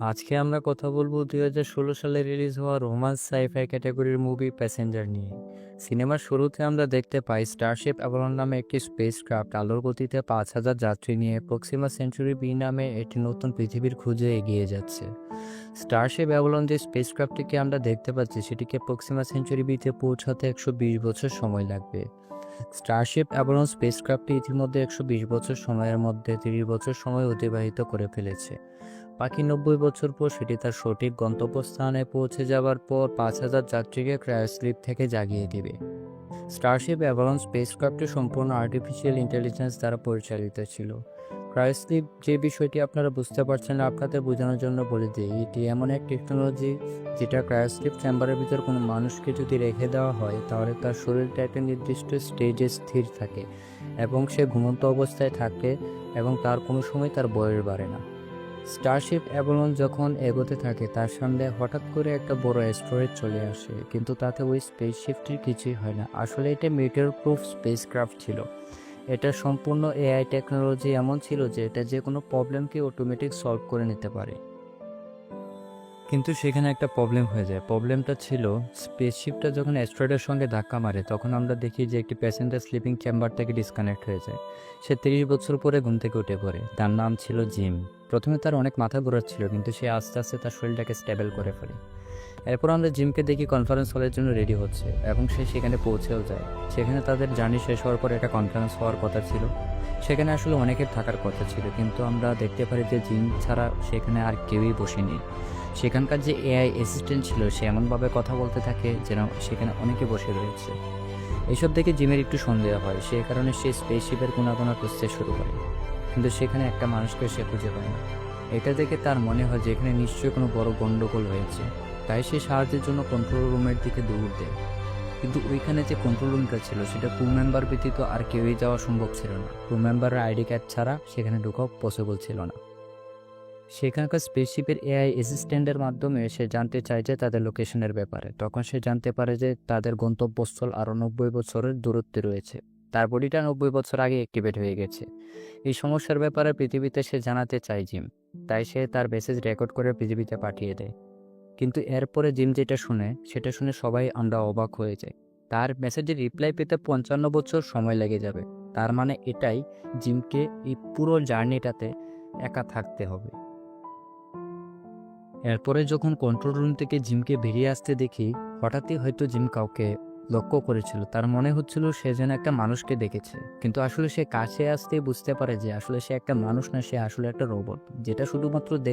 আজকে আমরা কথা বলব দুই হাজার ষোলো সালে রিলিজ হওয়া রোমান্স সাইফাই ক্যাটাগরির মুভি প্যাসেঞ্জার নিয়ে। সিনেমার শুরুতে আমরা দেখতে পাই স্টারশিপ অ্যাভলন নামে একটি স্পেস ক্রাফট আলোর গতিতে পাঁচ হাজার যাত্রী নিয়ে প্রক্সিমা সেঞ্চুরি বি নামে একটি নতুন পৃথিবীর খুঁজে এগিয়ে যাচ্ছে। স্টারশিপ অ্যাভলন যে স্পেস ক্রাফটটিকে আমরা দেখতে পাচ্ছি, সেটিকে প্রক্সিমা সেঞ্চুরি বিতে পৌঁছাতে একশো বিশ বছর সময় লাগবে। স্টারশিপ এবং স্পেসক্রাফ্টটি ইতিমধ্যে একশো বিশ বছর সময়ের মধ্যে তিরিশ বছর সময় অতিবাহিত করে ফেলেছে। বাকি নব্বই বছর পর সেটি তার সঠিক গন্তব্যস্থানে পৌঁছে যাওয়ার পর পাঁচ হাজার যাত্রীকে ক্রায়োস্লিপ থেকে জাগিয়ে দেবে। স্টারশিপ অ্যাভালন স্পেসক্রাফটটি সম্পূর্ণ আর্টিফিশিয়াল ইন্টেলিজেন্স দ্বারা পরিচালিত ছিল। ক্রায়োস্লিপ যে বিষয়টি আপনারা বুঝতে পারছেন না আপনাদের বোঝানোর জন্য বলে দিই, এটি এমন এক টেকনোলজি যেটা ক্রায়োস্লিপ চেম্বারের ভিতর কোনো মানুষকে যদি রেখে দেওয়া হয়, তাহলে তার শরীরটা একটা নির্দিষ্ট স্টেজে স্থির থাকে এবং সে ঘুমন্ত অবস্থায় থাকে এবং তার কোনো সময় তার বয়স বাড়ে না। স্টারশিপ অ্যাবলন যখন এগোতে থাকে, তার সামনে হঠাৎ করে একটা বড় অ্যাস্ট্রয়েড চলে আসে, কিন্তু তাতে ওই স্পেসশিপটির কিছুই হয় না। আসলে এটা মিটার প্রুফ স্পেসক্রাফট ছিল। এটা সম্পূর্ণ এআই টেকনোলজি এমন ছিল যে এটা যে কোনো প্রবলেমকে অটোমেটিক সলভ করে নিতে পারে। কিন্তু সেখানে একটা প্রবলেম হয়ে যায়। প্রবলেমটা ছিল স্পেসশিপটা যখন অ্যাস্ট্রয়েডের সঙ্গে ধাক্কা মারে, তখন আমরা দেখি যে একটি প্যাসেঞ্জার স্লিপিং চেম্বার থেকে ডিসকানেক্ট হয়ে যায়। সে তিরিশ বছর পরে ঘুম থেকে উঠে পড়ে। তার নাম ছিল জিম। প্রথমে তার অনেক মাথা ঘোরাচ্ছিল, কিন্তু সে আস্তে আস্তে তার শরীরটাকে স্টেবল করে ফেলে। এরপর আমরা জিমকে দেখি কনফারেন্স হলের জন্য রেডি হচ্ছে এবং সে সেখানে পৌঁছেও যায়। সেখানে তাদের জার্নি শেষ হওয়ার পর একটা কনফারেন্স হওয়ার কথা ছিল। সেখানে আসলে অনেকের থাকার কথা ছিল, কিন্তু আমরা দেখতে পারি যে জিম ছাড়া সেখানে আর কেউই বসেনি। সেখানকার যে এআই অ্যাসিস্ট্যান্ট ছিল, সে এমনভাবে কথা বলতে থাকে যেন সেখানে অনেকে বসে রয়েছে। এইসব দেখে জিমের একটু সন্দেহ হয়। সেই কারণে সে স্পেসশিপের গুণাগুণা খুঁজতে শুরু করে। কিন্তু সেখানে একটা মানুষকে সে খুঁজে পায় না। এটা দেখে তার মনে হয় যে এখানে নিশ্চয়ই কোনো বড় গণ্ডগোল হয়েছে। তাই সে সাহায্যের জন্য কন্ট্রোল রুমের দিকে দৌড় দেয়। কিন্তু ওইখানে যে কন্ট্রোল রুমটা ছিল, সেটা ক্রু মেম্বার ব্যতীত আর কেউই যাওয়া সম্ভব ছিল না। ক্রু মেম্বারের আইডি কার্ড ছাড়া সেখানে ঢোকাও পসিবল ছিল না। সেখানকার স্পেসশিপের এআই অ্যাসিস্ট্যান্টের মাধ্যমে সে জানতে চায় যে তাদের লোকেশনের ব্যাপারে। তখন সে জানতে পারে যে তাদের গন্তব্যস্থল আরও নব্বই বছরের দূরত্বে রয়েছে। তার বডিটা নব্বই বছর আগে অ্যাক্টিভেট হয়ে গেছে। এই সমস্যার ব্যাপারে পৃথিবীতে সে জানাতে চায় জিম। তাই সে তার মেসেজ রেকর্ড করে পৃথিবীতে পাঠিয়ে দেয়। কিন্তু এরপরে জিম যেটা শুনে, সেটা শুনে সবাই আমরা অবাক হয়ে যায় তার মেসেজের রিপ্লাই পেতে পঞ্চান্ন বছর সময় লেগে যাবে। তার মানে এটাই জিমকে এই পুরো জার্নিটাতে একা থাকতে হবে। এরপরে যখন কন্ট্রোল রুম থেকে জিমকে বেরিয়ে আসতে দেখি, হঠাৎই হয়তো জিম কাউকে লক্ষ্য করেছিল। তার মনে হচ্ছিল সে যেন একটা মানুষকে দেখেছে। কিন্তু আসলে সে কাছে আসতে বুঝতে পারে যে আসলে সে একটা মানুষ না, সে আসলে একটা রোবট যেটা শুধুমাত্র দেখ